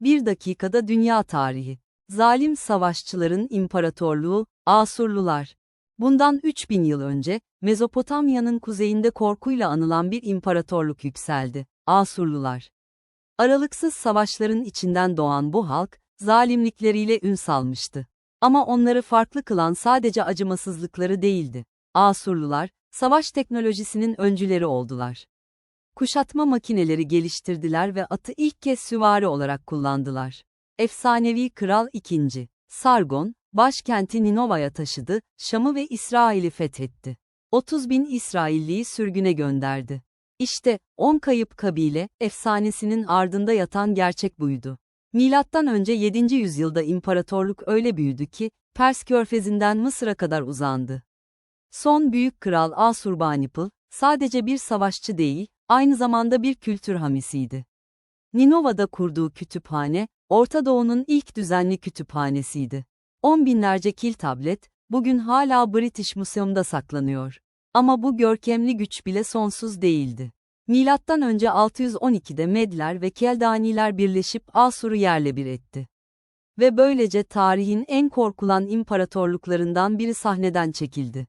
Bir dakikada dünya tarihi. Zalim savaşçıların imparatorluğu, Asurlular. Bundan 3000 yıl önce, Mezopotamya'nın kuzeyinde korkuyla anılan bir imparatorluk yükseldi, Asurlular. Aralıksız savaşların içinden doğan bu halk, zalimlikleriyle ün salmıştı. Ama onları farklı kılan sadece acımasızlıkları değildi. Asurlular, savaş teknolojisinin öncüleri oldular. Kuşatma makineleri geliştirdiler ve atı ilk kez süvari olarak kullandılar. Efsanevi Kral II. Sargon, başkenti Ninova'ya taşıdı, Şam'ı ve İsrail'i fethetti. 30 bin İsrailliyi sürgüne gönderdi. İşte, 10 kayıp kabile, efsanesinin ardında yatan gerçek buydu. Milattan önce 7. yüzyılda imparatorluk öyle büyüdü ki, Pers körfezinden Mısır'a kadar uzandı. Son büyük kral Asurbanipal, sadece bir savaşçı değil, aynı zamanda bir kültür hamisiydi. Ninova'da kurduğu kütüphane, Orta Doğu'nun ilk düzenli kütüphanesiydi. On binlerce kil tablet, bugün hala British Museum'da saklanıyor. Ama bu görkemli güç bile sonsuz değildi. Milattan önce 612'de Medler ve Keldaniler birleşip Asur'u yerle bir etti. Ve böylece tarihin en korkulan imparatorluklarından biri sahneden çekildi.